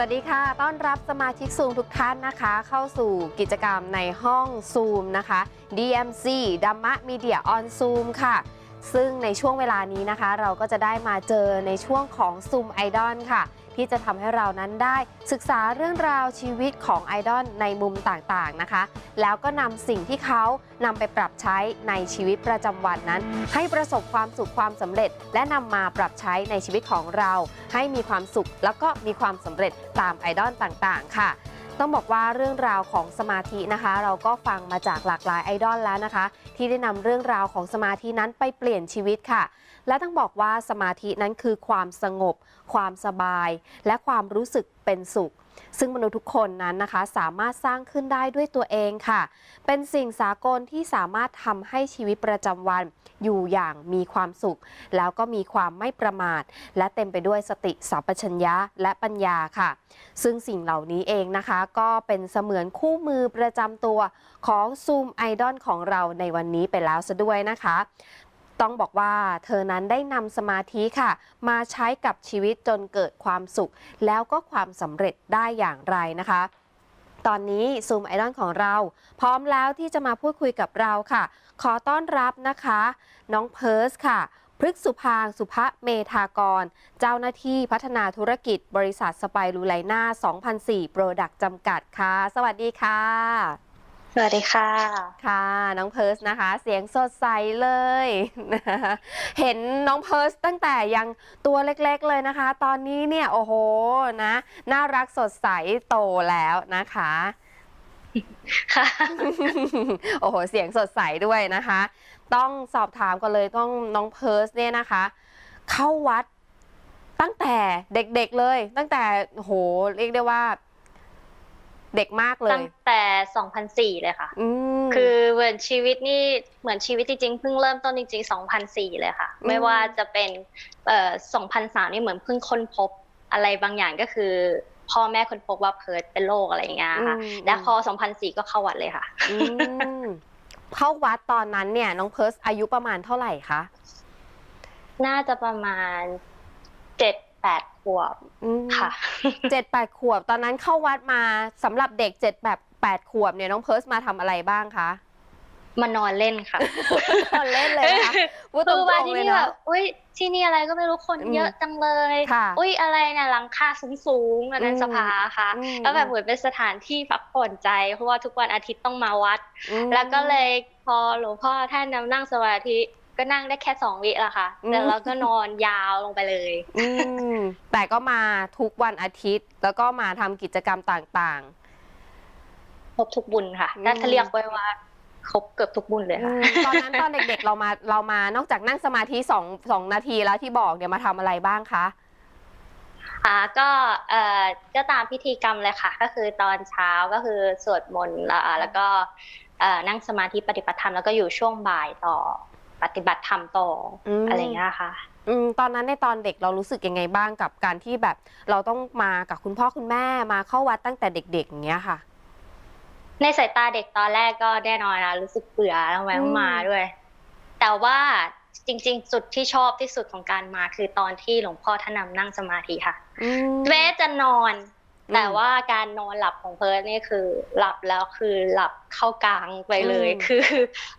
สวัสดีค่ะ ต้อนรับสมาชิกซูมทุกท่านนะคะ เข้าสู่กิจกรรมในห้องซูมนะคะ DMC ดัมมะมีเดียออนซูมค่ะ ซึ่งในช่วงเวลานี้นะคะ เราก็จะได้มาเจอในช่วงของซูมไอดอลค่ะ ที่จะทำให้เรานั้นได้ศึกษาเรื่องราวชีวิตของไอดอลในมุมต่างๆนะคะ แล้วก็นำสิ่งที่เขานำไปปรับใช้ในชีวิตประจำวันนั้น ให้ประสบความสุขความสำเร็จ และนำมาปรับใช้ในชีวิตของเรา ให้มีความสุขแล้วก็มีความสำเร็จตามไอดอลต่างๆ ค่ะ ต้องบอกว่าเรื่องราวของสมาธินะคะ เราก็ฟังมาจากหลากหลายไอดอลแล้วนะคะ ที่ได้นำเรื่องราวของสมาธินั้นไปเปลี่ยนชีวิตค่ะ และต้องบอกว่าสมาธินั้นคือความสงบ ความสบาย และความรู้สึกเป็นสุข ซึ่งมนุษย์ทุกคนนั้นนะคะสามารถสร้างขึ้นได้ด้วยตัวเองค่ะ เป็นสิ่งสากลที่สามารถทำให้ชีวิตประจำวันอยู่อย่างมีความสุข แล้วก็มีความไม่ประมาท และเต็มไปด้วยสติสัมปชัญญะและปัญญาค่ะ ซึ่งสิ่งเหล่านี้เองนะคะ ก็เป็นเสมือนคู่มือประจำตัวของซูมไอดอลของเราในวันนี้ไปแล้วซะด้วยนะคะ ต้องบอกว่าเธอนั้นได้นำสมาธิค่ะ มาใช้กับชีวิตจนเกิดความสุข แล้วก็ความสำเร็จได้อย่างไรนะคะ ตอนนี้ซูมไอดอลของเรา พร้อมแล้วที่จะมาพูดคุยกับเราค่ะ ขอต้อนรับนะคะ น้องเพิร์สค่ะพฤกษุพางสุภเมธากร เจ้าหน้าที่พัฒนาธุรกิจบริษัทสไปรูไลนา2004 โปรดักต์จำกัดค่ะ สวัสดีค่ะ สวัสดีค่ะ ค่ะ น้องเพิร์สนะคะ เสียงสดใสเลยนะคะเห็นน้องเพิร์สตั้งแต่ยังตัวเล็กๆเลยนะคะ ตอนนี้เนี่ยโอ้โหนะ น่ารักสดใสโตแล้วนะคะ ค่ะ โอ้โห เสียงสดใสด้วยนะคะ ต้องสอบถามกันเลยต้องน้องเพิร์สเนี่ยนะคะ เข้าวัดตั้งแต่เด็กๆเลย ตั้งแต่โอ้โหเรียกได้ว่า เด็กมากเลตั้ยงแต่ 2004 เลยค่ะอืมคือเหมือนชีวิตนี่เหมือนชีวิตจริงๆเพิ่งเริ่มต้นจริงๆ 2004 เลยค่ะอืมไม่ว่าจะเป็นเอ่อ2003 นี่เหมือนเพิ่งค้นพบอะไรบางอย่างก็คือ พ่อแม่ค้นพบว่าเพิร์ดเป็นโรคอะไรอย่างเงี้ยค่ะอืมและพอ 2004 ก็เข้าวัดเลยค่ะอืมเข้าวัดตอนนั้นเนี่ย น้องเพิร์สอายุประมาณเท่าไหร่คะน่าจะประมาณ 7-8ขวบอืมค่ะเจ็ดแปดขวบ ตอนนั้นเข้าวัดมาสำหรับเด็กเจ็ดแบบแปดขวบเนี่ยน้องเพิร์สมาทำอะไรบ้างคะมานอนเล่นค่ะตอนเล่นเลยนะคะพูดตรคือมางๆที่เลยนี่แบนะบอุ้ยที่นี่อะไรก็ไม่รู้คนอืมเยอะจังเลยค่ะอุ้ยอะไรเนี่ยหลังคาสูงๆอันนั้นอืมสภาค่ะอืมก็แบบเหมือนเป็นสถานที่พักผ่อนใจเพราะว่าทุกวันอาทิตย์ต้องมาวัดอืมแล้วก็เลยพอหลวงพ่อท่านนำนั่งสมาธิ ก็นั่งได้แค่สองวิละค่ะอืมแล้วเราก็นอนยาวลงไปเลยอืมแต่ก็มาทุกวันอาทิตย์ แล้วก็มาทำกิจกรรมต่างครบทุกบุญค่ะอืมถ้าเรียกไว้ว่าครบเกือบทุกบุญเลยๆอืค่ะมตอนนั้นตอนเด็กๆเรามาเรามานอกจากนั่งสมาธิสองสองนาทีแล้วที่บอกเนี่ยมาทำอะไรบ้างคะอ่าก็เอ่อก็ตามพิธีกรรมเลยค่ะ ก็คือตอนเช้าก็คือสวดมนต์แล้วอ่าแล้วก็เอ่อนั่งสมาธิปฏิบัติธรรมแล้วก็อยู่ช่วงบ่ายต่อ ปฏิบัติธรรมต่ออมอะไรอย่างเงี้ยค่ะอืมตอนนั้นในตอนเด็กเรารู้สึกยังไงบ้างกับการที่แบบ เราต้องมากับคุณพ่อคุณแม่มาเข้าวัดตั้งแต่เด็กๆอย่างเงี้ยค่ะ ในสายตาเด็กตอนแรกก็แน่นอนนะรู้สึกเบื่อแล้วแวะอืมมาด้วย แต่ว่าจริง ๆ จุดที่ชอบที่สุดของการมาคือตอนที่หลวงพ่อท่านนำนั่งสมาธิค่ะอืมเวทจะนอนอืม แต่ว่าการนอนหลับของเพิร์ดนี่คือ หลับแล้วคือหลับเข้ากลางไปเลยอืมคือ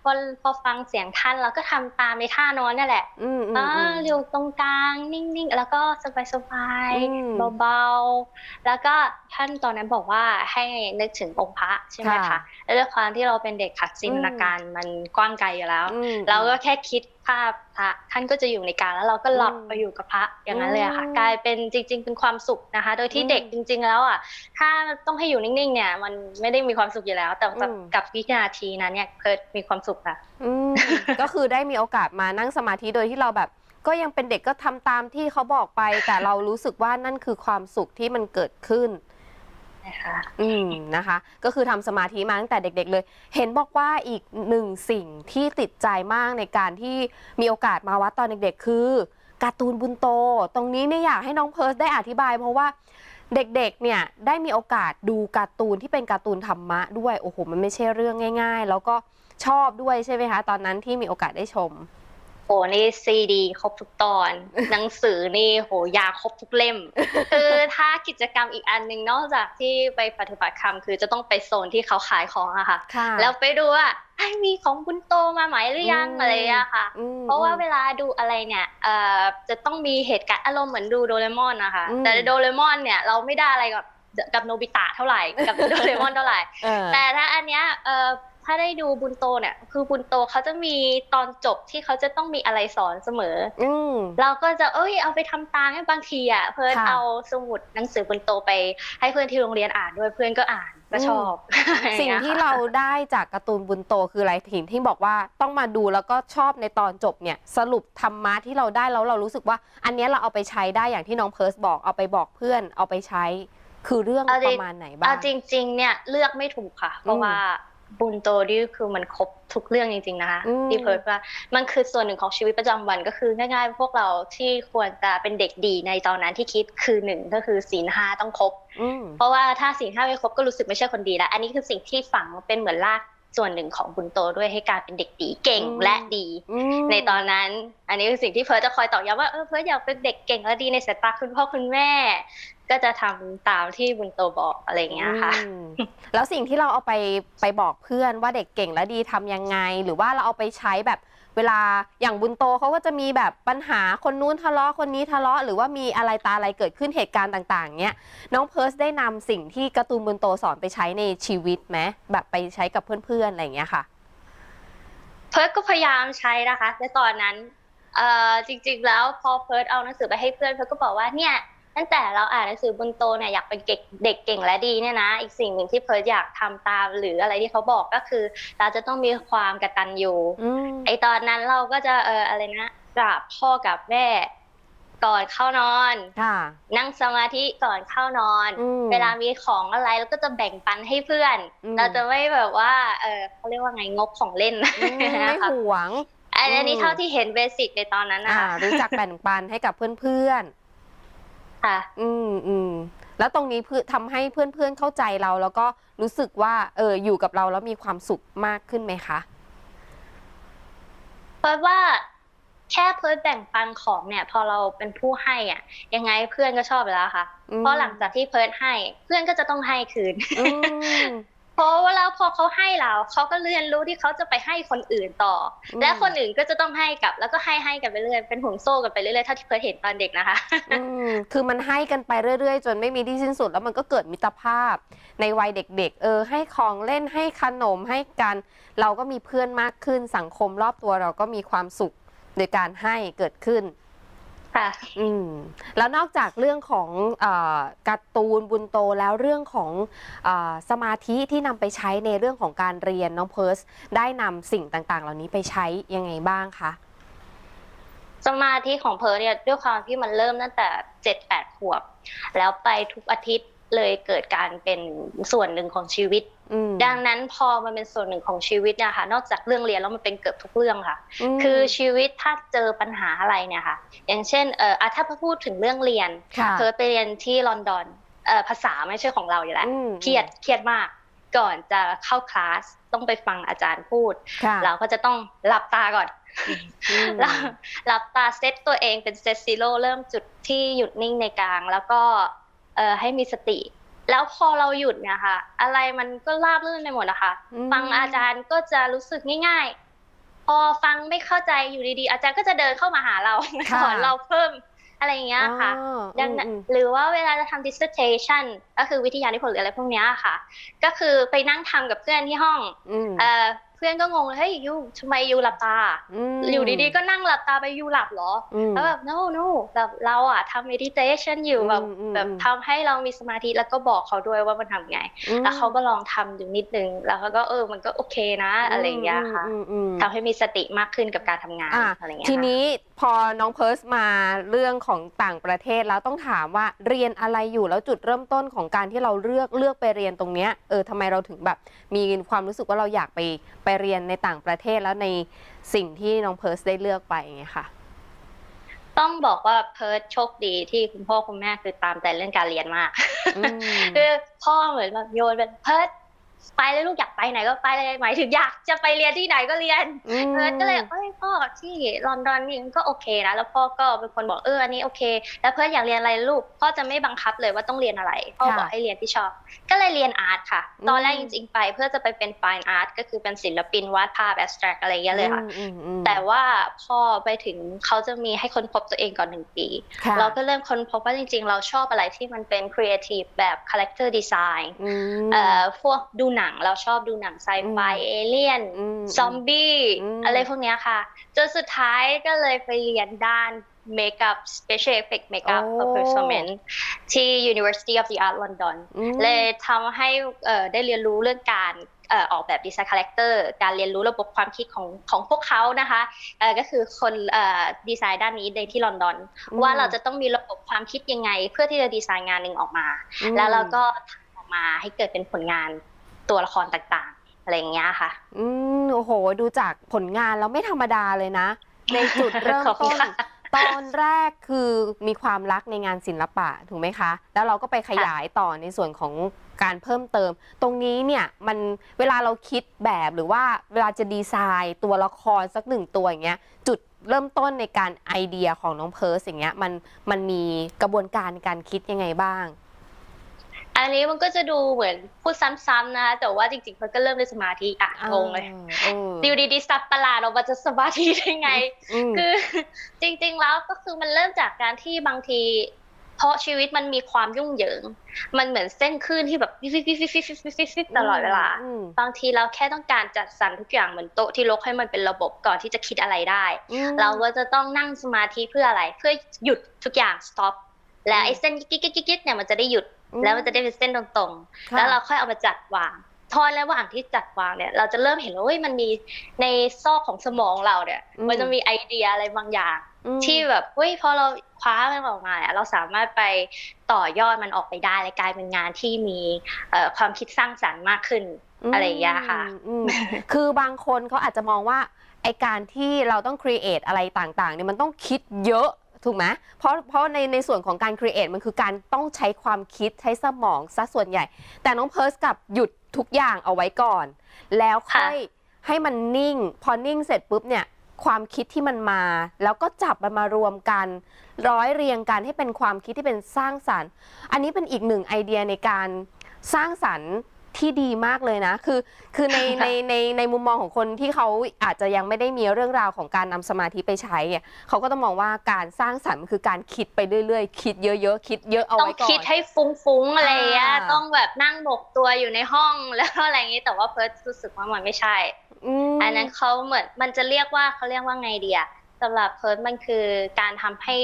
พอพอฟังเสียงท่านเราก็ทำตามในท่านอนนี่แหละอืมอืมอ่าอืมอยู่ตรงกลางนิ่งๆ แล้วก็สบายอืมๆเบาๆ แล้วก็ท่านตอนนั้นบอกว่าให้นึกถึงองค์พระใช่ไหมค่ะคะแล้วด้วยความที่เราเป็นเด็กขัดจินตนาการมันกว้างไกลอยู่แล้วอืมเราก็แค่คิด ภาพพระท่านก็จะอยู่ในกลางแล้วเราก็หลับอืมไปอยู่กับพระอย่างนั้นเลยอะค่ะอืมกลายเป็นจริง ๆ เป็นความสุขนะคะ โดยที่อืมเด็กจริง ๆ แล้วอะถ้าต้องให้อยู่นิ่งๆเนี่ย มันไม่ได้มีความสุขอยู่แล้ว แต่กับอืมกับวินาทีนั้นเนี่ยเพิร์ดมีความสุขค่ะอืมก็คือได้มีโอกาสมานั่งสมาธิโดยที่เราแบบก็ยังเป็นเด็กก็ทำตามที่เขาบอกไป แต่เรารู้สึกว่านั่นคือความสุขที่มันเกิดขึ้น นะคะอืมนะคะ ก็คือทำสมาธิมาตั้งแต่เด็ก ๆ เลย เห็นบอกว่าอีกหนึ่งสิ่งที่ติดใจมากในการที่มีโอกาสมาวัดตอนเด็ก ๆ คือการ์ตูนบุญโต ตรงนี้เนี่ยอยากให้น้องเพิร์สได้อธิบาย เพราะว่าเด็กๆเนี่ยได้มีโอกาสดูการ์ตูนที่เป็นการ์ตูนธรรมะด้วยโอ้โหมันไม่ใช่เรื่องง่าย ๆ แล้วก็ชอบด้วยใช่ไหมคะ ตอนนั้นที่มีโอกาสได้ชม โอ้นี่ซีดีครบทุกตอน หนังสือนี่โหยาครบทุกเล่ม คือถ้ากิจกรรมอีกอันหนึ่งนอกจากที่ไปปฏิบัติธรรมคือจะต้องไปโซนที่เขาขายของอะค่ะค่ะแล้วไปดูว่าไอ้ยมีของบุญโตมาไหมหรือยังอืมอะไรอะค่ะอืมเพราะว่าเวลาดูอะไรเนี่ยเอ่อจะต้องมีเหตุการณ์อารมณ์เหมือนดูโดเรมอนนะคะอืมแต่โดเรมอนเนี่ยเราไม่ได้อะไรกับกับโนบิตะเท่าไหร่กับโดเรมอนเท่าไหร่เออแต่ถ้าอันเนี้ยเอ่อ ถ้าได้ดูบุญโตเนี่ย คือบุญโตเขาจะมีตอนจบที่เขาจะต้องมีอะไรสอนเสมอ อืมเราก็จะเอ้ยเอาไปทำตามให้บางทีอะเพื่อนค่ะเอาสมุดหนังสือบุญโตไป ให้เพื่อนที่โรงเรียนอ่านด้วยเพื่อนก็อ่านก็ชอบ สิ่งที่เราได้จากการ์ตูนบุญโตคืออะไรถิ่นที่บอกว่าต้องมาดูแล้วก็ชอบในตอนจบเนี่ย สรุปธรรมะที่เราได้แล้วเรารู้สึกว่า อันเนี้ยเราเอาไปใช้ได้อย่างที่น้องเพิร์สบอกเอาไปบอกเพื่อนเอาไปใช้คือเรื่องเอาปจริงระมาณไหนบ้าเอางจริง ๆ เนี่ยเลือกไม่ถูกค่ะ เพราะอืมว่า บุญโตนี่คือมันครบทุกเรื่องจริง ๆ นะคะอืมที่เพิร์ดว่ามันคือส่วนหนึ่งของชีวิตประจำวันก็คือง่ายๆ พวกเราที่ควรจะเป็นเด็กดีในตอนนั้นที่คิดคือหนึ่งก็คือศีลห้าต้องครบอืมเพราะว่าถ้าศีลห้าไม่ครบก็รู้สึกไม่ใช่คนดีแล้ว อันนี้คือสิ่งที่ฝังเป็นเหมือนราก ส่วนหนึ่งของบุญโตด้วยให้การเป็นเด็กดีเก่งอืมและดีอืมในตอนนั้น อันนี้คือสิ่งที่เพิร์ทจะคอยตอกย้ำว่าเออเพิร์ทอยากเป็นเด็กเก่งและดีในสายตาคุณพ่อคุณแม่ ก็จะทำตามที่บุญโตบอกอะไรอย่างเงี้ยค่ะอืมแล้วสิ่งที่เราเอาไปไปบอกเพื่อนว่าเด็กเก่งและดีทำยังไง หรือว่าเราเอาไปใช้แบบ เวลาอย่างบุญโตเขาก็จะมีแบบปัญหาคนนู้นทะเลาะคนนี้ทะเลาะหรือว่ามีอะไรตาอะไรเกิดขึ้นเหตุการณ์ต่างๆเนี้ยน้องเพิร์สได้นำสิ่งที่การ์ตูนบุญโตสอนไปใช้ในชีวิตไหมแบบไปใช้กับเพื่อนๆอะไรอย่างเงี้ยค่ะ เพิร์ทก็พยายามใช้นะคะในตอนนั้นเอ่อจริง ๆ แล้วพอเพิร์ทเอาหนังสือไปให้เพื่อนเพิร์ทก็บอกว่าเนี่ย ตั้งแต่เราอ่านหนังสือบุญโตเนี่ยอยากเป็นเด็กเด็กเก่งและดีเนี่ยนะ อีกสิ่งหนึ่งที่เพิร์ทอยากทำตาม หรืออะไรที่เขาบอกก็คือ เราจะต้องมีความกตัญญูอืมไอตอนนั้นเราก็จะเอออะไรนะกราบพ่อกับแม่ก่อนเข้านอนค่ะนั่งสมาธิก่อนเข้านอนอืมเวลามีของอะไรเราก็จะแบ่งปันให้เพื่อนอืมเราจะไม่แบบว่า เออเขาเรียกว่าไงงกของเล่นอืมไม่นะคะหวงอันนี้อืมเท่าที่เห็นเบสิกในตอนนั้นนะอ่าคะรู้จักแบ่งปันให้กับเพื่อนๆ ค่ะ อืมอืมแล้วตรงนี้เพื่อทำให้เพื่อนๆเข้าใจเราแล้วก็รู้สึกว่า เอออยู่กับเราแล้วมีความสุขมากขึ้นไหมคะ เพราะว่าแค่เพิร์ดแบ่งปันของเนี่ย พอเราเป็นผู้ให้อะ ยังไงเพื่อนก็ชอบอยู่แล้วค่ะ อืม เพราะหลังจากที่เพิร์ดให้ เพื่อนก็จะต้องให้คืน อืมเพ ราะว่าแล้วพอเขาให้เราเขาก็เรียนรู้ที่เขาจะไปให้คนอื่นต่ออมและคนอื่นก็จะต้องให้กลับ แล้วก็ให้ให้กันไปเรื่อยเป็นห่วงโซ่กันไปเรื่อยๆเท่าที่เพิร์ดเห็นตอนเด็กนะคะอืมคือมันให้กันไปเรื่อยๆ จนไม่มีที่สิ้นสุด แล้วมันก็เกิดมิตรภาพ ในวัยเด็ก ๆ เออ ให้ของเล่นให้ขนมให้กัน เราก็มีเพื่อนมากขึ้นสังคมรอบตัวเราก็มีความสุขโดยการให้เกิดขึ้น ค่ะ อืมแล้วนอกจากเรื่องของเออการ์ตูนบุญโตแล้วเรื่องของเออสมาธิที่นำไปใช้ในเรื่องของการเรียนน้องเพิร์สได้นำสิ่งต่างๆ เหล่านี้ไปใช้ยังไงบ้างคะสมาธิของเพิร์ดเนี่ยด้วยความที่มันเริ่มตั้งแต่เจ็ดแปดขวบ แล้วไปทุกอาทิตย์ เลยเกิดการเป็นส่วนหนึ่งของชีวิตอืมดังนั้นพอมันเป็นส่วนหนึ่งของชีวิตเนะคะนอกจากเรื่องเรียนแล้วมันเป็นเกือบทุกเรื่องค่ะมคือชีวิตถ้าเจอปัญหาอะไรเนี่ยค่ะ อย่างเช่นเอ่ออะถ้าพูดถึงเรื่องเรียนค่ะเพิร์ดไปเรียนที่ลอนดอนเอ่อภาษาไม่ใช่ของเราอยู่แล้วอืมเครียดเครียดมากก่อนจะเข้าคลาสต้องไปฟังอาจารย์พูดค่ะเราก็จะต้องหลับตาก่อนอืมหลับหลับตาเซตตัวเองเป็นเซตซีโร่เริ่มจุดที่หยุดนิ่งในกลาง แล้วก็ เอ่อให้มีสติ แล้วพอเราหยุดเนี่ยค่ะ อะไรมันก็ราบรื่นไปหมดนะคะอืมฟังอาจารย์ก็จะรู้สึกง่าย ๆ พอฟังไม่เข้าใจอยู่ดีๆ อาจารย์ก็จะเดินเข้ามาหาเราค่ะสอนเราเพิ่มอะไรอย่างเงี้ยค่ะอ๋อดังนั้นอืมหรือว่าเวลาจะทำ dissertation ก็คือวิทยานิพนธ์หรืออะไรพวกเนี้ยค่ะ ก็คือไปนั่งทำกับเพื่อนที่ห้องอืมเอ่อ เพื่อนก็งงเลยเฮ้ยยูทำไมยูหลับตามอยู่ดีๆก็นั่งหลับตาไปยูหลับเหรออืมแล้วแบบ no no แบบเราอะทำ meditation อยู่แบบอืมอืมแบบทำให้เรามีสมาธิแล้วก็บอกเขาด้วยว่ามันทำไงอืมแล้วเขาก็ลองทำดูนิดนึง แล้วเขาก็เออมันก็โอเคนะอะไรอย่างเงี้ยค่ะอืมอืมทำให้มีสติมากขึ้นกับการทำงานอะอะไรอย่างเงี้ยทีค่ะนี้พอน้องเพิร์สมาเรื่องของต่างประเทศแล้วต้องถามว่าเรียนอะไรอยู่แล้วจุดเริ่มต้นของการที่เราเลือกเลือกไปเรียนตรงเนี้ยเออทำไมเราถึงแบบมีความรู้สึกว่าเราอยากไปไปเรียนในต่างประเทศแล้วในสิ่งที่น้องเพิร์สได้เลือกไปไงค่ะ ต้องบอกว่าเพิร์ดโชคดีที่คุณพ่อคุณแม่คือตามใจเรื่องการเรียนมากอืมคือพ่อเหมือนแบบโยนเป็นเพิร์ด ไปเลยลูกอยากไปไหนก็ไปเลยหมายถึงอยากจะไปเรียนที่ไหนก็เรียนอืมเพิร์ดก็เลยเอ้ยพ่อที่ลอนดอนนี่มันก็โอเคนะแล้วพ่อก็เป็นคนบอกเอออันนี้โอเค แล้วเพิร์ดอยากเรียนอะไรลูกพ่อจะไม่บังคับเลยว่าต้องเรียนอะไรพ่อค่ะบอกให้เรียนที่ชอบ ก็เลยเรียนอาร์ตค่ะอืมตอนแรกจริงๆไปเพื่อจะไปเป็น fine art ก็คือเป็นศิลปินวาดภาพ abstract อะไรอย่างเงี้ยเลยค่ะอืมอืมแต่ว่าพอไปถึงเขาจะมีให้ค้นพบตัวเองก่อนหนึ่งปีค่ะเราก็เริ่มค้นพบว่าจริง ๆ เราชอบอะไรที่มันเป็น creative แบบ character design อืมเอ่อพวกดูหนัง เราชอบดูหนังไซไฟอืมเอเลี่ยนอืมซอมบี้อืมอะไรพวกเนี้ยค่ะ จนสุดท้ายก็เลยไปเรียนด้าน makeup special effect makeup โอ้ performance ที่ University of the Art London อืมเลยทำให้เอ่อได้เรียนรู้เรื่องการเอ่อออกแบบดีไซน์คาแรคเตอร์การเรียนรู้ระบบความคิดของของพวกเขานะคะเอ่อก็คือคนเอ่อดีไซน์ด้านนี้ในที่ลอนดอนอืมว่าเราจะต้องมีระบบความคิดยังไง เพื่อที่จะดีไซน์งานหนึ่งออกมาอืมแล้วเราก็ทำออกมาให้เกิดเป็นผลงาน ตัวละครต่างๆ อะไรอย่างเงี้ยค่ะ อืมโอ้โห ดูจากผลงานแล้วไม่ธรรมดาเลยนะ ในจุดเริ่มขอบคุต้ณน ค่ะ ตอนแรกคือมีความรักในงานศิลปะถูกไหมคะ แล้วเราก็ไปขยายต่อในส่วนของการเพิ่มเติม ตรงนี้เนี่ยมันเวลาเราคิดแบบหรือว่าเวลาจะดีไซน์ตัวละครสักหนึ่งตัวอย่างเงี้ยจุดเริ่มต้นในการไอเดียของน้องเพิร์สอย่างเงี้ยมันมันมีกระบวนการในการคิดยังไงบ้าง อันนี้มันก็จะดูเหมือนพูดซ้ำๆนะคะแต่ว่าจริงๆมันก็เริ่มด้วยสมาธิอะงงเลยเออดีดีดีสัตว์ประหลาดออกมาจะสมาธิได้ไงอืมคือจริงๆแล้วก็คือมันเริ่มจากการที่บางที เพราะชีวิตมันมีความยุ่งเหยิง มันเหมือนเส้นคลื่นที่แบบวิบวิบวิบวิบวิบวิบวิบวิบตลอดเวลามบางทีเราแค่ต้องการจัดสรรทุกอย่างเหมือนโต๊ะที่รกให้มันเป็นระบบก่อนที่จะคิดอะไรได้อืมเราก็จะต้องนั่งสมาธิเพื่ออะไร เพื่อหยุดทุกอย่าง stop และไอ้เส้นกิ๊กกิ๊กกิ๊กกิ๊กเนี่ยมันจะได้หยุด แล้วมันจะได้เป็นเส้นตรงๆค่ะแล้วเราค่อยเอามาจัดวางทอนแล้วว่างที่จัดวางเนี่ย เราจะเริ่มเห็นว่าเฮ้ยมันมีในซอกของสมองเราเนี่ยอืมมันจะมีไอเดียอะไรบางอย่างอืมที่แบบเฮ้ยพอเราคว้ามันออกมาเนี่ยเราสามารถไปต่อยอดมันออกไปได้และกลายเป็นงานที่มีเอ่อความคิดสร้างสรรค์มากขึ้นอะไรอย่างเงี้ยค่ะอืมอืมคือบางคนเขาอาจจะมองว่าไอการที่เราต้องครีเอทอะไรต่างๆเนี่ยมันต้องคิดเยอะ ถูกไหมเพราะเพราะในในส่วนของการครีเอทมันคือการต้องใช้ความคิดใช้สมองซะส่วนใหญ่ แต่น้องเพิร์สกลับหยุดทุกอย่างเอาไว้ก่อน แล้วค่อยให้มันนิ่ง พอนิ่งเสร็จปุ๊บเนี่ยความคิดที่มันมา แล้วก็จับมันมารวมกัน ร้อยเรียงกันให้เป็นความคิดที่เป็นสร้างสรรค์ อันนี้เป็นอีกหนึ่งไอเดียในการสร้างสรรค์ ที่ดีมากเลยนะ คือคือในในในในมุมมองของคนที่เขาอาจจะยังไม่ได้มีเรื่องราวของการนำสมาธิไปใช้อะเขาก็ต้องมองว่าการสร้างสรรค์มันคือการคิดไปเรื่อยๆ คิดเยอะๆ คิดเยอะเอาต้องไว้ก่อนคิดให้ฟุ้งๆอะไรอย่างเงี้ยอ่าต้องแบบนั่งหมกตัวอยู่ในห้องแล้วอะไรอย่างงี้แต่ว่าเพิร์ทรู้สึกว่ามันไม่ใช่มอันนั้นเขาเหมือนมันจะเรียกว่าเขาเรียกว่าไงเดียสำหรับเพิร์ทมันคือการทำให้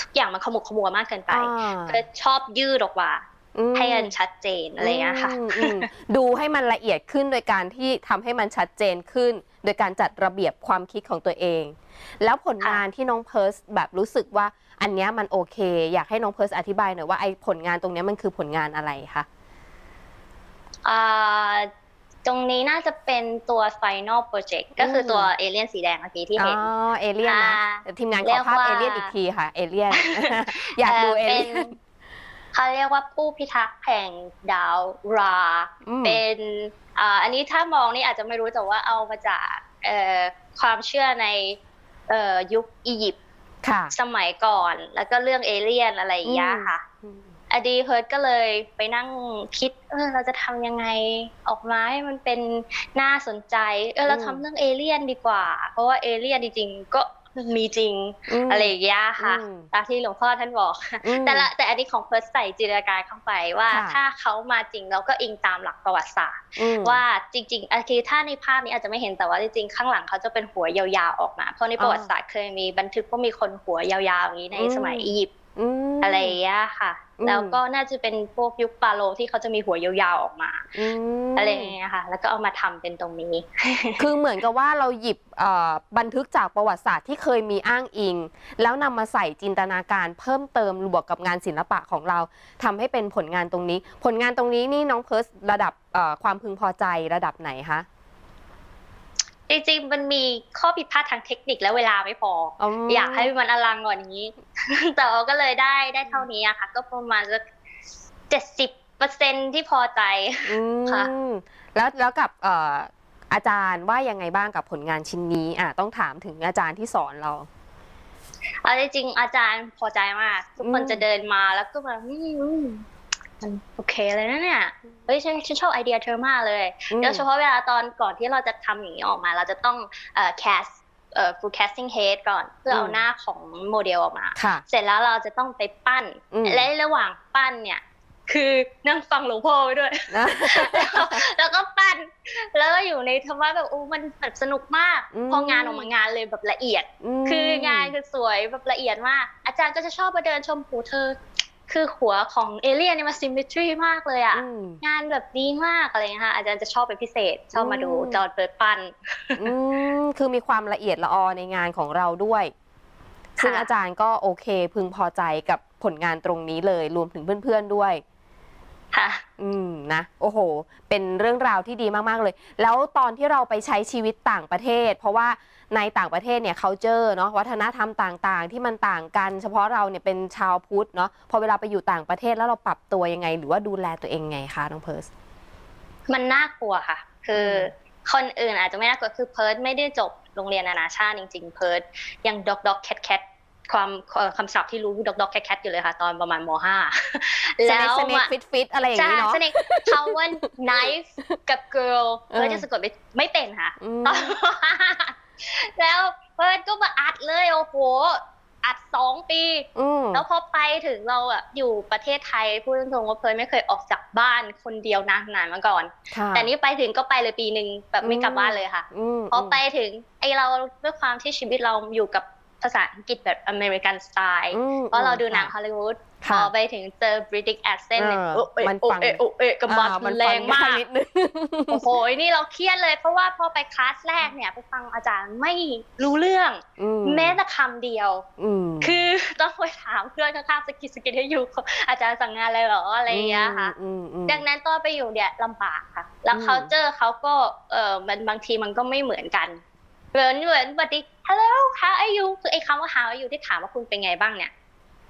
ทุกอย่างมันขมุกขมัวมากเกินไปอ่าเพิร์ทชอบยืดออกมาอืม ให้มันชัดเจนอะไรอย่างเงี้ยค่ะอืมอืมดูให้มันละเอียดขึ้นโดยการที่ทำให้มันชัดเจนขึ้น โดยการจัดระเบียบความคิดของตัวเอง แล้วผลงานที่น้องเพิร์สแบบรู้สึกว่าอันเนี้ยมันโอเค อยากให้น้องเพิร์สอธิบายหน่อยว่าไอ้ผลงานตรงเนี้ยมันคือผลงานอะไรคะอ่าตรงนี้น่าจะเป็นตัว final project ก็คือตัวเอเลี่ยนสีแดงเมื่อกี้ที่อ๋อเห็นเอเลี่ยนนะอ่าแต่ทีมงานขเรีอยกภาพว่าเอเลี่ยนอีกทีค่ะ เอเลี่ยน อยากดูเอเป็เลี่นยน เขาเรียกว่าผู้พิทักษ์แห่งดาวราอืมเป็นอ่าอันนี้ถ้ามองนี่อาจจะไม่รู้แต่ว่าเอามาจากเอ่อความเชื่อในเอ่อยุคอียิปต์ค่ะสมัยก่อน แล้วก็เรื่องเอเลี่ยนอะไรอย่างเงี้ยค่ะอดีเพิร์ดก็เลยไปนั่งคิด เออ เราจะทำยังไงออกมาให้มันเป็นน่าสนใจ เออ เราอืมทำเรื่องเอเลี่ยนดีกว่า เพราะว่าเอเลี่ยนจริงๆก็ มีจริงมอะไรอย่างเงี้ยค่ะอืมตามที่หลวงพ่อท่านบอกอืมแต่ละแต่อันนี้ของเพิร์ดใส่จินตนาการเข้าไปว่าค่ะถ้าเขามาจริงเราก็อิงตามหลักประวัติศาสตร์อืมว่าจริงๆโอเคถ้าในภาพนี้อาจจะไม่เห็นแต่ว่าจริงๆข้างหลังเขาจะเป็นหัวยาวๆออกมา เพราะในประวัติศาสตร์เคยมีบันทึกว่ามีคนหัวยาวๆอย่างนี้ในอืมสมัยอียิปต์มอะไรอย่างเงี้ยค่ะอืม แล้วก็น่าจะเป็นพวกยุคปาโลที่เขาจะมีหัวยาวๆออกมามอะไรอย่างเงี้ยค่ะ แล้วก็เอามาทำเป็นตรงนี้ คือเหมือนกับว่าเราหยิบเอ่อบันทึกจากประวัติศาสตร์ที่เคยมีอ้างอิง แล้วนำมาใส่จินตนาการเพิ่มเติมบวกกับงานศิลปะของเราทำให้เป็นผลงานตรงนี้ ผลงานตรงนี้นี่น้องเพิร์สระดับเอ่อความพึงพอใจระดับไหนคะ จริงๆ มันมีข้อผิดพลาดทางเทคนิคและเวลาไม่พอมอยากให้มันอลังกว่านี้ แต่ว่าก็เลยได้ได้เท่านี้อะค่ะ ก็ประมาณสักเจ็ดสิบเปอร์เซ็นที่พอใจอืมค่ะแล้วแล้วกับเอ่ออาจารย์ว่ายังไงบ้างกับผลงานชิ้นนี้อะต้องถามถึงอาจารย์ที่สอนเราเอาจริงๆอาจารย์พอใจมาก ทุกคนอืมจะเดินมาแล้วก็แบบอื มอืมมันโอเคเลยนะเนี่ย เฮ้ยฉันฉันชอบไอเดียเธอมากเลยอืมโดยเฉพาะเวลาตอนก่อนที่เราจะทำอย่างนี้ออกมา เราจะต้องเอ่อ cast เอ่อ full casting head ก่อนเพื่อเอาอืมหน้าของโมเดลออกมาค่ะเสร็จแล้วเราจะต้องไปปั้นอืมและระหว่างปั้นเนี่ยคือนั่งฟังหลวงพ่อไปด้วยนะแล้วแล้วก็ปั้น แล้วก็อยู่ในธรรมะแบบโอ้มันแบบสนุกมากอืมพองานออกมางานเลยแบบละเอียดมคืองานคือสวยแบบละเอียดมาก อาจารย์ก็จะชอบมาเดินชมหูเธอ คือหัวของเอเลี่ยนเนี่ยมันซิม m ทรีมากเลยอะอืมงานแบบดีมากอะไรเงี้ยค่ะอาจารย์จะชอบเป็นพิเศษ ชอบมาดูอืมจอร์ดเปิดปั้นอืมคือมีความละเอียดละออในงานของเราด้วยค่ะซึ่งอาจารย์ก็โอเคพึงพอใจกับผลงานตรงนี้เลยรวมถึงเพื่อนๆด้วยค่ะอืมนะโอ้โห เป็นเรื่องราวที่ดีมากๆเลย แล้วตอนที่เราไปใช้ชีวิตต่างประเทศ เพราะว่า ในต่างประเทศเนี่ย culture เนาะวัฒนธรรมต่างๆ ที่มันต่างกัน เฉพาะเราเนี่ยเป็นชาวพุทธเนาะพอเวลาไปอยู่ต่างประเทศแล้วเราปรับตัวยังไง หรือว่าดูแลตัวเองไงคะน้องเพิร์สมันน่ากลัวค่ะ คืออคนอื่นอาจจะไม่น่ากลัวคือเพิร์ดไม่ได้จบโรงเรียนนานาชาติจริง ๆ เพิร์ดยังด็อกด็อกแคทแคทความเอ่อคำศัพท์ที่รู้ด็อกด็อกแคทแคทอยู่เลยค่ะ ตอนประมาณม .5 สแล้เน็กวสเน็กมาฟิตฟิตอะไรอย่างใช่นี้เนาะสเน็กคำว่า knife กับ girl เออเพิร์ดจะสะกดไม่ไม่เป็นค่ะอืม แล้วเพิร์ดก็มาอัดเลยโอ้โหอัดสองปีอืมแล้วพอไปถึงเราอะอยู่ประเทศไทยพูดตรงๆว่าเพิร์ดไม่เคยออกจากบ้านคนเดียวนานๆมาก่อนค่ะแต่นี่ไปถึงก็ไปเลยปีหนึ่งแบบไม่กลับบ้านเลยค่ะอืมพอไปถึงไอเราด้วยความที่ชีวิตเราอยู่กับ ภาษาอังกฤษแบบอเมริกันสไตล์อืมเพราะเราดูหนังฮค่ะอลลีวูดพค่ะอไปถึงเจอ British accent เนี่ยเออโอ้เอะมันโอ้ฟังเอะโอ้เอะกับมันอ่ามันแรฟังมากนิดนึงโอ้โหนี่เราเครียดเลย เพราะว่าพอไปคลาสแรกเนี่ยไปฟังอาจารย์ไม่รู้เรื่องอืมแม้แต่คำเดียวอืมคือต้องไปถามเพื่อนข้างๆสกิดสกิดให้อยู่ อาจารย์สั่งงานอะไรเหรออะไรอย่างเงี้ยค่ะอืมอืมดังนั้นตอนไปอยู่เนี่ยลำบากค่ะ แล้วอืม culture เขาก็เออมันบางทีมันก็ไม่เหมือนกัน เหมือนเหมือนบัดดี้ hello how are you คือไอ้คำว่า how are you ที่ถามว่าคุณเป็นไงบ้างเนี่ย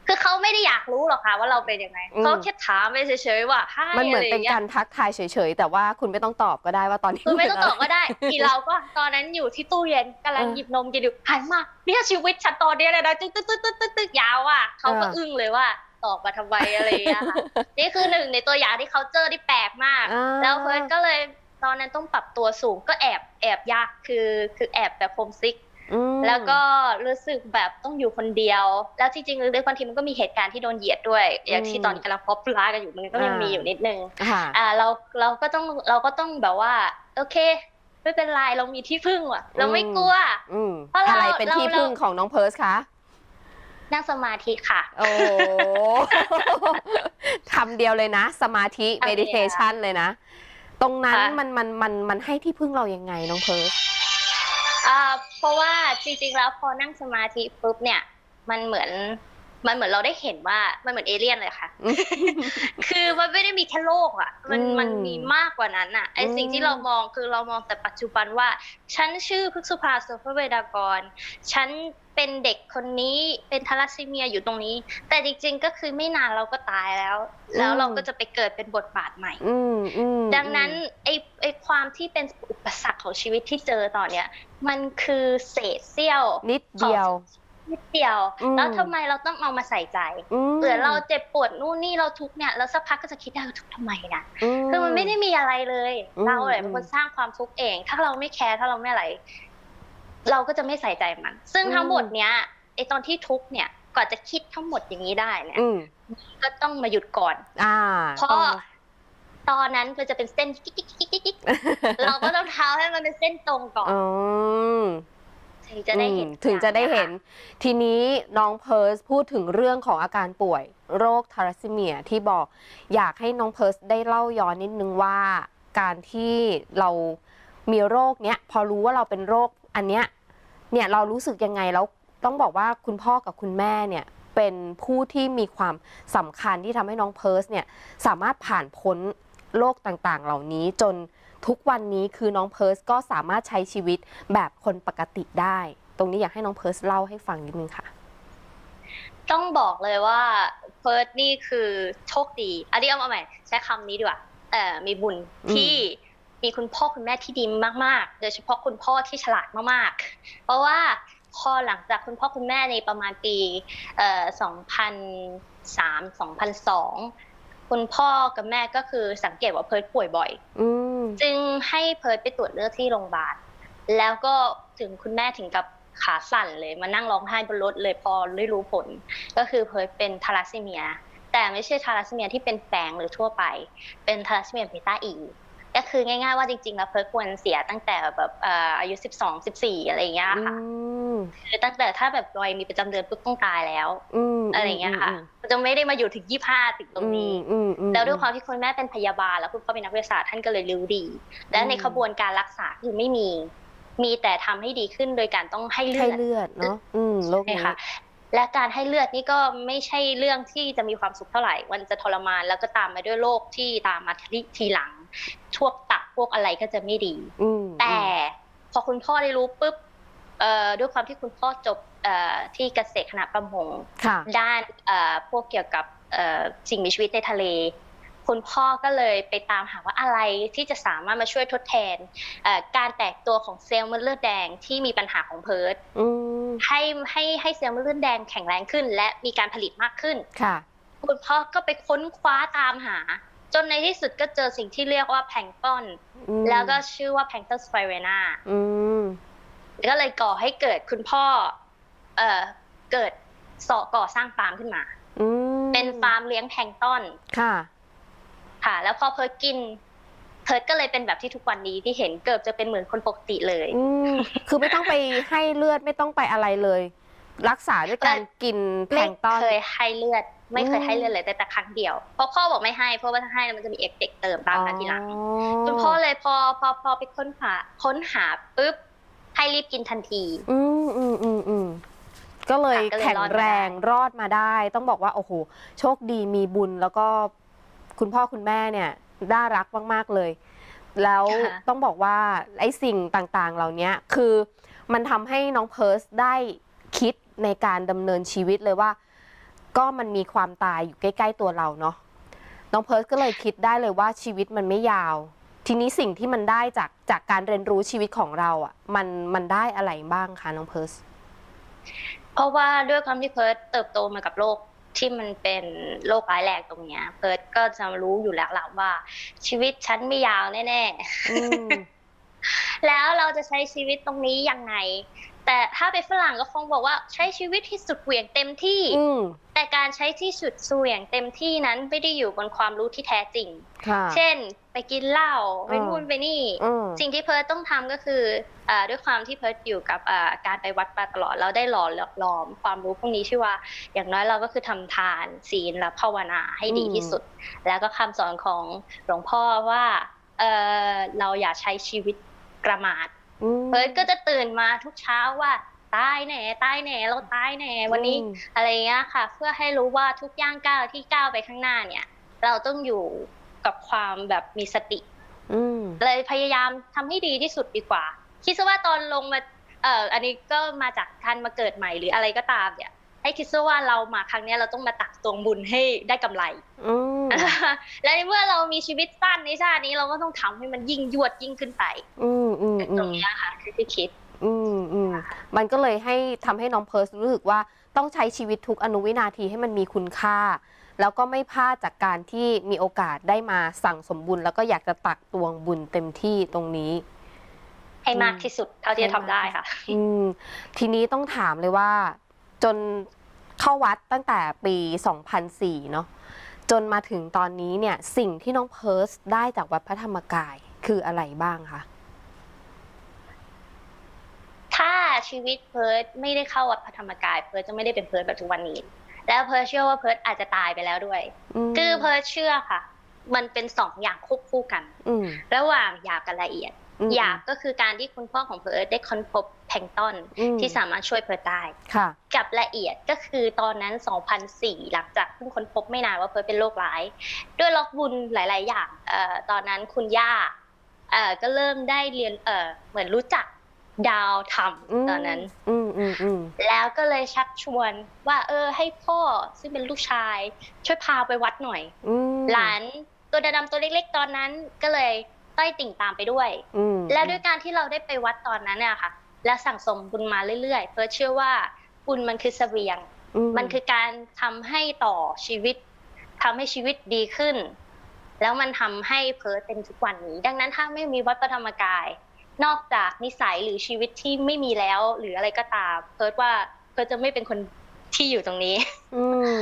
คือเขาไม่ได้อยากรู้หรอกค่ะว่าเราเป็นยังไงอืมเขาแค่ถามไปเฉยๆว่า hi มันเหมือนอะไรอเป็นย่างเงี้ยการทักทายเฉยๆ แต่ว่าคุณไม่ต้องตอบก็ได้ว่าตอนนี้คือไม่ต้องเป็นตอบก็ได้อีเราก็ตอนนั้นอยู่ที่ตู้เย็นกำลังเออหยิบนมกินอยู่หันมาเนี่ยชีวิตฉันตอนเนี้ยเลยนะตึ๊กตึ๊กตึ๊กตึ๊กตึ๊กตึ๊กยาวอะเขาก็เอออึ้อึ้งเลยว่าตอบมาทำไมอะไรอย่างเงี้ยค่ะนี่คือหนึ่งในตัวอย่างที่เขาเจอที่แปลกมากอ่าแล้วเพิร์นก็เลย ตอนนั้นต้องปรับตัวสูงก็แอบแอบยากคือคือแอบแบบโฮมซิกอืมแล้วก็รู้สึกแบบต้องอยู่คนเดียว แล้วจริงๆลึกๆบางทีมันก็มีเหตุการณ์ที่โดนเหยียดด้วย อย่างที่ตอนนี้กำลังพอปลากันอยู่มันก็ยังมีอยู่นิดนึงค่ะอ่าเราเราก็ต้องเราก็ต้องแบบว่า โอเค ไม่เป็นไรเรามีที่พึ่งว่ะ เราไม่กลัวอืมเพราะเราอะไรเป็นที่เราพึ่งของน้องเพิร์สคะนั่งสมาธิค่ะ โอ้ทำเดียวเลยนะ สมาธิทำเดียว meditation เลยนะ ตรงนั้นค่ะ มันมันมันมันให้ที่พึ่งเรายังไงน้องเพิร์ส อ่าเพราะว่าจริงๆแล้วพอนั่งสมาธิปุ๊บเนี่ย มันเหมือน มันเหมือนเราได้เห็นว่ามันเหมือนเอเลี่ยนเลยค่ะ คือมันไม่ได้มีแค่โลกอะ มันอืมมันมีมากกว่านั้นอะ ไออืมสิ่งที่เรามองคือเรามองแต่ปัจจุบันว่า ฉันชื่อพึกษุภาโสภเวดากร ฉันเป็นเด็กคนนี้เป็นทาลัสซีเมียอยู่ตรงนี้ แต่จริงๆก็คือไม่นานเราก็ตายแล้ว แล้วเราก็จะไปเกิดเป็นบทบาทใหม่อืมอืมดังนั้นไอไอความที่เป็นอุปสรรคของชีวิตที่เจอตอนเนี้ย มันคือเศษเสี้ยวนิดเดียว นิดเดียว อืม แล้วทำไมเราต้องเอามาใส่ใจมเผื่อเราเจ็บปวดนู่นนี่เราทุกข์เนี่ยแล้วสักพักก็จะคิดได้ว่าทุกข์ทำไมนะคือมันไม่ได้มีอะไรเลย อืมเราแหละเป็นอืมคนสร้างความทุกข์เอง ถ้าเราไม่แคร์ถ้าเราไม่อะไร เราก็จะไม่ใส่ใจมัน ซึ่งทั้งหมดเนี้ยไอตอนที่ทุกข์เนี่ยก่อนจะคิดทั้งหมดอย่างนี้ได้เนี่ยอืมก็ต้องมาหยุดก่อน อ่าเพราะต้องตอนนั้นมันจะเป็นเส้นกิ๊กกิ๊กกิ๊กกิ๊กกิ๊กเราก็ต้องเท้าให้มันเป็นเส้นตรงก่อน อืม ถึงจะได้เห็นอืมถึงจะได้เห็น ทีนี้น้องเพิร์สพูดถึงเรื่องของอาการป่วย โรคทารัสซีเมียที่บอกอยากให้น้องเพิร์สได้เล่าย้อนนิดนึงว่า การที่เรามีโรคเนี้ยพอรู้ว่าเราเป็นโรคอันเนี้ยเนี่ยเรารู้สึกยังไงแล้วต้องบอกว่าคุณพ่อกับคุณแม่เนี่ยเป็นผู้ที่มีความสำคัญที่ทำให้น้องเพิร์สเนี่ยสามารถผ่านพ้นโรคต่างๆ เหล่านี้จน ทุกวันนี้คือน้องเพิร์สก็สามารถใช้ชีวิตแบบคนปกติได้ ตรงนี้อยากให้น้องเพิร์สเล่าให้ฟังนิดนึงค่ะ ต้องบอกเลยว่าเฟิร์สนี่คือโชคดีอันนี้เอามาใหม่ใช้คำนี้ดีกว่าเอ่อมีบุญอืมที่มีคุณพ่อคุณแม่ที่ดีมากๆ โดยเฉพาะคุณพ่อที่ฉลาดมากๆ เพราะว่าพอหลังจากคุณพ่อคุณแม่ในประมาณปีเอ่อ2003 2002 คุณพ่อกับแม่ก็คือสังเกตว่าเพิร์ดป่วยบ่อย อืม จึงให้เพิร์ดไปตรวจเลือดที่โรงพยาบาลแล้วก็ถึงคุณแม่ถึงกับขาสั่นเลยมานั่งร้องไห้บนรถเลยพอได้รู้ผล ก็คือเพิร์ดเป็นทาราซีเมีย แต่ไม่ใช่ทาราซีเมียที่เป็นแฝงหรือทั่วไป เป็นทาราซีเมียเบต้าอี ก็คือง่ายๆว่าจริงๆแล้วเพิร์ดควรเสียตั้งแต่แบบเอ่ออายุ 12 14 อะไรอย่างเงี้ยอืค่ะมคือตั้งแต่ถ้าแบบวัยมีประจำเดือนปุ๊บต้องตายแล้วอืมอะไรอย่างเงี้ยค่ะจะไม่ได้มาอยู่ถึง 25 ถึงตรงนี้อืมอืมแล้วด้วยความที่คุณแม่เป็นพยาบาล แล้วคุณพ่อเป็นนักวิทยาศาสตร์ท่านก็เลยรู้ดี และในอืมขบวนการรักษาคือไม่มี มีแต่ทำให้ดีขึ้นโดยการต้องให้เลืให้อดเลือดเนาะอืมโรคใช่นี้ค่ะและการให้เลือดนี่ก็ไม่ใช่เรื่องที่จะมีความสุขเท่าไหร่ มันจะทรมานแล้วก็ตามมาด้วยโรคที่ตามมาทีทีหลัง พวกตับพวกอะไรก็จะไม่ดีอืมแต่พอคุณพ่อได้รู้ปุ๊บเอ่อด้วยความที่คุณพ่อจบเอ่อที่เกษตรคณะประมงค่ะด้านเอ่อพวกเกี่ยวกับเอ่อสิ่งมีชีวิตในทะเล คุณพ่อก็เลยไปตามหาว่าอะไรที่จะสามารถมาช่วยทดแทนเอ่อการแตกตัวของเซลล์มดเลือดแดงที่มีปัญหาของเพิร์ดอืมให้ให้ให้เซลล์มดเลือดแดงแข็งแรงขึ้น และมีการผลิตมากขึ้นค่ะ คุณพ่อก็ไปค้นคว้าตามหา จนในที่สุดก็เจอสิ่งที่เรียกว่าแพลงก์ตอนอืมแล้วก็ชื่อว่าแพลงก์ตอนสไปเรนาอืมก็เลยก่อให้เกิดคุณพ่อ เอ่อเกิดสอก่อสร้างฟาร์มขึ้นมาอืมเป็นฟาร์มเลี้ยงแพลงก์ตอนค่ะ ค่ะ แล้วพอเพิร์ดกินเพิร์ดก็เลยเป็นแบบที่ทุกวันนี้ที่เห็นเกือบจะเป็นเหมือนคนปกติเลยอืมคือไม่ต้องไปให้เลือดไม่ต้องไปอะไรเลย รักษาด้วยการกินแพลไม่งก์ตอนเคยให้เลือด ไม่เคยอืมให้เลือดเลยแต่แต่ครั้งเดียวเพราะพ่อบอกไม่ให้เพราะว่าถ้าให้แล้วมันจะมีเอฟเฟกต์เติมตามมาทีหลังอ๋อคุณพ่อเลยพอพอพอไปค้นหาค้นหาปุ๊บให้รีบกินทันที อืมอืมอืมอืมก็เลยค่ะก็เลยแข็งรอดมาแรงได้รอดมาได้ ต้องบอกว่าโอ้โหโชคดีมีบุญแล้วก็คุณพ่อคุณแม่เนี่ยน่ารักมาก ๆ เลย แล้วต้องบอกว่าไอ้สิ่งต่างๆ เหล่านี้คือมันทำให้น้องเพิร์สได้คิดในการดำเนินชีวิตเลยว่า ก็มันมีความตายอยู่ใกล้ ๆ ตัวเราเนาะน้องเพิร์สก็เลยคิดได้เลยว่าชีวิตมันไม่ยาว ทีนี้สิ่งที่มันได้จากจากการเรียนรู้ชีวิตของเราอะ มันมันได้อะไรบ้างคะน้องเพิร์สเพราะว่าด้วยความที่เพิร์ดเติบโตมากับโลกที่มันเป็นโรคร้ายแรงตรงเนี้ย เพิร์ดก็จะรู้อยู่แล้วล่ะว่า ชีวิตฉันไม่ยาวแน่อืมๆแล้วเราจะใช้ชีวิตตรงนี้ยังไง แต่ถ้าเป็นฝรั่งก็คงบอกว่าใช้ชีวิตที่สุดเหวี่ยงเต็มที่อืมแต่การใช้ที่สุดเหวี่ยงเต็มที่นั้นไม่ได้อยู่บนความรู้ที่แท้จริงค่ะเช่น ไปกินเหล้าไปอืมนู่นไปนี่อืมสิ่งที่เพิร์ดต้องทำก็คือเออด้วยความที่เพิร์ดอยู่กับเอ่อการไปวัดมาตลอด เราได้หล่อหลอมความรู้พวกนี้ที่ว่า อย่างน้อยเราก็คือทำทานศีลและภาวนาให้ดีที่สุด แล้วก็คำสอนของหลวงพ่อว่าเออเราอย่าใช้ชีวิตประมาทอืม เพิร์ดก็จะตื่นมาทุกเช้าว่าตายแน่ตายแน่เราตายแน่วันนี้อืมอะไรเงี้ยค่ะ เพื่อให้รู้ว่าทุกย่างก้าวที่ก้าวไปข้างหน้าเนี่ย เราต้องอยู่กับความแบบมีสติอืมเลยพยายามทำให้ดีที่สุดดีกว่า คิดซะว่าตอนลงมาเอ่ออันนี้ก็มาจากการมาเกิดใหม่หรืออะไรก็ตามเนี่ย ให้คิดซะว่าเรามาครั้งเนี้ยเราต้องมาตักตวงบุญให้ได้กำไรอืมและในเมื่อเรามีชีวิตสั้นในชาตินี้เราก็ต้องทำให้มันยิ่งยวดยิ่งขึ้นไป อืมอืมอืตรงมเนี้ยค่ะคือที่คิด อืมอืมมันก็เลยให้ทำให้น้องเพิร์สรู้สึกว่าต้องใช้ชีวิตทุกอนุวินาทีให้มันมีคุณค่า แล้วก็ไม่พลาดจากการที่มีโอกาสได้มาสั่งสมบุญ แล้วก็อยากจะตักตวงบุญเต็มที่ตรงนี้ให้มากที่สุดเท่าที่จะทำได้ค่ะ อืม ทีนี้ต้องถามเลยว่า จนเข้าวัดตั้งแต่ปี 2004 เนาะจนมาถึงตอนนี้เนี่ยสิ่งที่น้องเพิร์สได้จากวัดพระธรรมกายคืออะไรบ้างคะถ้าชีวิตเพิร์ดไม่ได้เข้าวัดพระธรรมกาย เพิร์ดจะไม่ได้เป็นเพิร์ดแบบทุกวันนี้ แล้วเพิร์ดเชื่อว่าเพิร์ดอาจจะตายไปแล้วด้วยมคือเพิร์ดเชื่อค่ะ มันเป็นสองอย่างควบคู่กันอืมระหว่างหยาบกับละเอียดมหยาบก็คือการที่คุณพ่อของเพิร์ดได้ค้นพบแพล งก์ตอนอืมที่สามารถช่วยเพิร์ดได้ค่ะกับละเอียดก็คือตอนนั้น 2004 หลังจากเพิ่งค้นพบไม่นานว่าเพิร์ดเป็นโรคร้าย ด้วยล็อกบุญหลาย ๆ อย่างเอ่อตอนนั้นคุณย่าเอ่อก็เริ่มได้เรียนเอ่อเหมือนรู้จักดาวธรรมอืมตอนนั้นอืมอืมอืมแล้วก็เลยชักชวนว่า เออ ให้พ่อซึ่งเป็นลูกชาย ช่วยพาไปวัดหน่อยอืมหลานตัวดำๆตัวเล็ก ๆ ตอนนั้นก็เลยต้อยติ่งตามไปด้วยอืมและด้วยการที่เราได้ไปวัดตอนนั้นเนี่ยค่ะ และสั่งสมบุญมาเรื่อยๆ เพิร์ทเชื่อว่าบุญมันคือเสบียง มันคือการทำให้ต่อชีวิตทำให้ชีวิตดีขึ้น แล้วมันทำให้เพิร์ทเป็นทุกวันนี้ ดังนั้นถ้าไม่มีวัดพระธรรมกาย นอกจากนิสัยหรือชีวิตที่ไม่มีแล้ว หรืออะไรก็ตาม เพิร์ทว่าเพิร์ทจะไม่เป็นคนที่อยู่ตรงนี้ อืม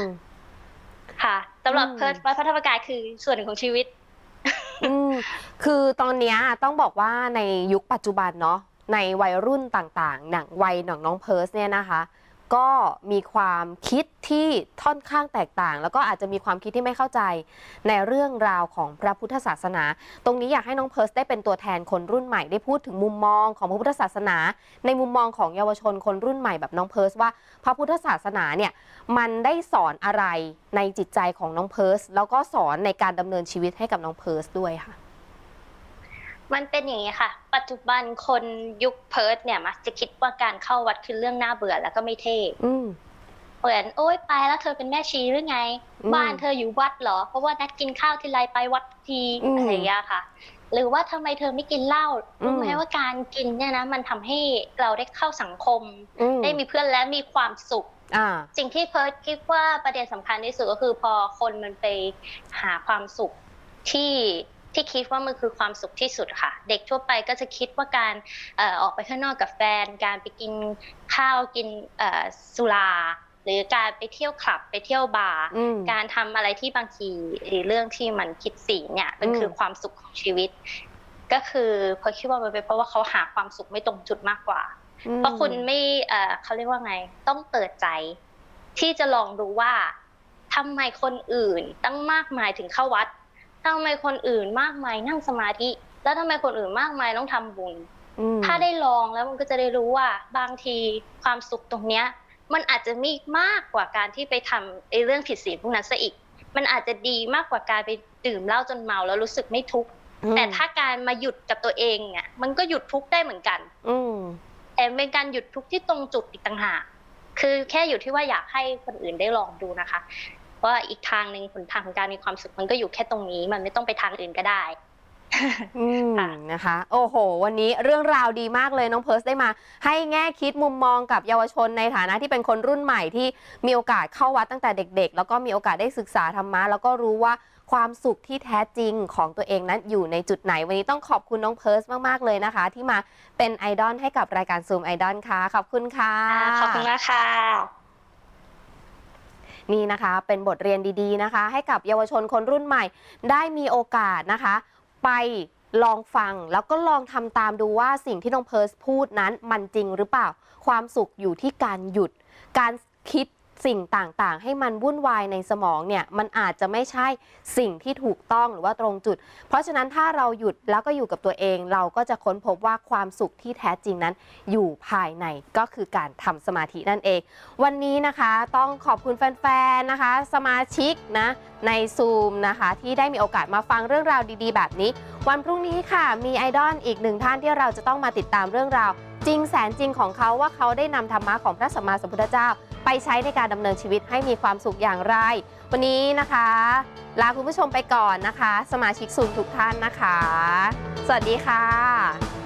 ค่ะสำหรับอืมเพิร์ทวัดพระธรรมกายคือส่วนหนึ่งของชีวิตอืมคือตอนเนี้ยต้องบอกว่าในยุคปัจจุบันเนาะ ในวัยรุ่นต่างๆ หนังวัยหนังน้องเพิร์สเนี่ยนะคะ ก็มีความคิดที่ค่อนข้างแตกต่าง แล้วก็อาจจะมีความคิดที่ไม่เข้าใจในเรื่องราวของพระพุทธศาสนา ตรงนี้อยากให้น้องเพิร์สได้เป็นตัวแทนคนรุ่นใหม่ได้พูดถึงมุมมองของพระพุทธศาสนา ในมุมมองของเยาวชนคนรุ่นใหม่แบบน้องเพิร์สว่าพระพุทธศาสนาเนี่ยมันได้สอนอะไรในจิตใจของน้องเพิร์สแล้วก็สอนในการดำเนินชีวิตให้กับน้องเพิร์สด้วยค่ะ มันเป็นอย่างนี้ค่ะ ปัจจุบันคนยุคเพิร์ทเนี่ยมักจะคิดว่าการเข้าวัดคือเรื่องน่าเบื่อแล้วก็ไม่เท่อืมเหมือนโอ๊ยไปแล้วเธอเป็นแม่ชีหรือไงอืมบ้านเธออยู่วัดเหรอ เพราะว่านัดกินข้าวทีไรไปวัดทีอืมอะไรอย่างเงี้ยค่ะ หรือว่าทำไมเธอไม่กินเหล้าอืมรู้ไหมว่าการกินเนี่ยนะมันทำให้เราได้เข้าสังคมอืมได้มีเพื่อนและมีความสุขอ่าสิ่งที่เพิร์ทคิดว่าประเด็นสำคัญที่สุดก็คือพอคนมันไปหาความสุขที่ ที่คิดว่ามันคือความสุขที่สุดค่ะ เด็กทั่วไปก็จะคิดว่าการเอ่อออกไปข้างนอกกับแฟน การไปกินข้าวกินเอ่อสุราหรือการไปเที่ยวคลับไปเที่ยวบาร์อืมการทำอะไรที่บางทีไอ้เรื่องที่มันคิดสีเนี่ยมันอืมคือความสุขของชีวิต ก็คือเพราะคิดว่ามันเป็นเพราะว่าเขาหาความสุขไม่ตรงจุดมากกว่า เพราะคุณไม่เอ่อเขาเรียกว่าไง ต้องเปิดใจ ที่จะลองดูว่าทำไมคนอื่นตั้งมากมายถึงเข้าวัด ทำไมคนอื่นมากมายนั่งสมาธิ แล้วทำไมคนอื่นมากมายต้องทำบุญ อืมถ้าได้ลองแล้วมันก็จะได้รู้ว่าบางทีความสุขตรงเนี้ย มันอาจจะมีมากกว่าการที่ไปทำไอ้เรื่องผิดศีลพวกนั้นซะอีก มันอาจจะดีมากกว่าการไปดื่มเหล้าจนเมาแล้วรู้สึกไม่ทุกข์อืมแต่ถ้าการมาหยุดกับตัวเองเนี่ยมันก็หยุดทุกข์ได้เหมือนกัน อืมแต่เป็นการหยุดทุกข์ที่ตรงจุดอีกต่างหาก คือแค่อยู่ที่ว่าอยากให้คนอื่นได้ลองดูนะคะ ว่าอีกทางหนึ่งผลทางของการมีความสุขมันก็อยู่แค่ตรงนี้ มันไม่ต้องไปทางอื่นก็ได้อืมค่ะนะคะ โอ้โห วันนี้เรื่องราวดีมากเลยน้องเพิร์สได้มา ให้แง่คิดมุมมองกับเยาวชนในฐานะที่เป็นคนรุ่นใหม่ที่มีโอกาสเข้าวัดตั้งแต่เด็ก ๆ แล้วก็มีโอกาสได้ศึกษาธรรมะแล้วก็รู้ว่าความสุขที่แท้จริงของตัวเองนั้นอยู่ในจุดไหน วันนี้ต้องขอบคุณน้องเพิร์สมากๆเลยนะคะ ที่มาเป็นไอดอลให้กับรายการซูมไอดอลค่ะขอบคุณค่ะขอบคุณมากค่ะ นี่นะคะเป็นบทเรียนดีๆนะคะ ให้กับเยาวชนคนรุ่นใหม่ ได้มีโอกาสนะคะ ไปลองฟังแล้วก็ลองทำตามดูว่าสิ่งที่น้องเพิร์สพูดนั้นมันจริงหรือเปล่า ความสุขอยู่ที่การหยุด การคิด สิ่งต่างๆ ให้มันวุ่นวายในสมองเนี่ยมันอาจจะไม่ใช่สิ่งที่ถูกต้องหรือว่าตรงจุด เพราะฉะนั้นถ้าเราหยุดแล้วก็อยู่กับตัวเอง เราก็จะค้นพบว่าความสุขที่แท้จริงนั้น อยู่ภายในก็คือการทำสมาธินั่นเอง วันนี้นะคะต้องขอบคุณแฟนๆนะคะ สมาชิกนะในซูมนะคะที่ได้มีโอกาสมาฟังเรื่องราวดีๆ แบบนี้ วันพรุ่งนี้ค่ะมีไอดอลอีกหนึ่งท่านที่เราจะต้องมาติดตามเรื่องราว จริงแสนจริงของเขาว่าเขาได้นำธรรมะของพระสัมมาสัมพุทธเจ้า ไปใช้ในการดำเนินชีวิตให้มีความสุขอย่างไร วันนี้นะคะ ลาคุณผู้ชมไปก่อนนะคะ สมาชิกซูนทุกท่านนะคะ สวัสดีค่ะ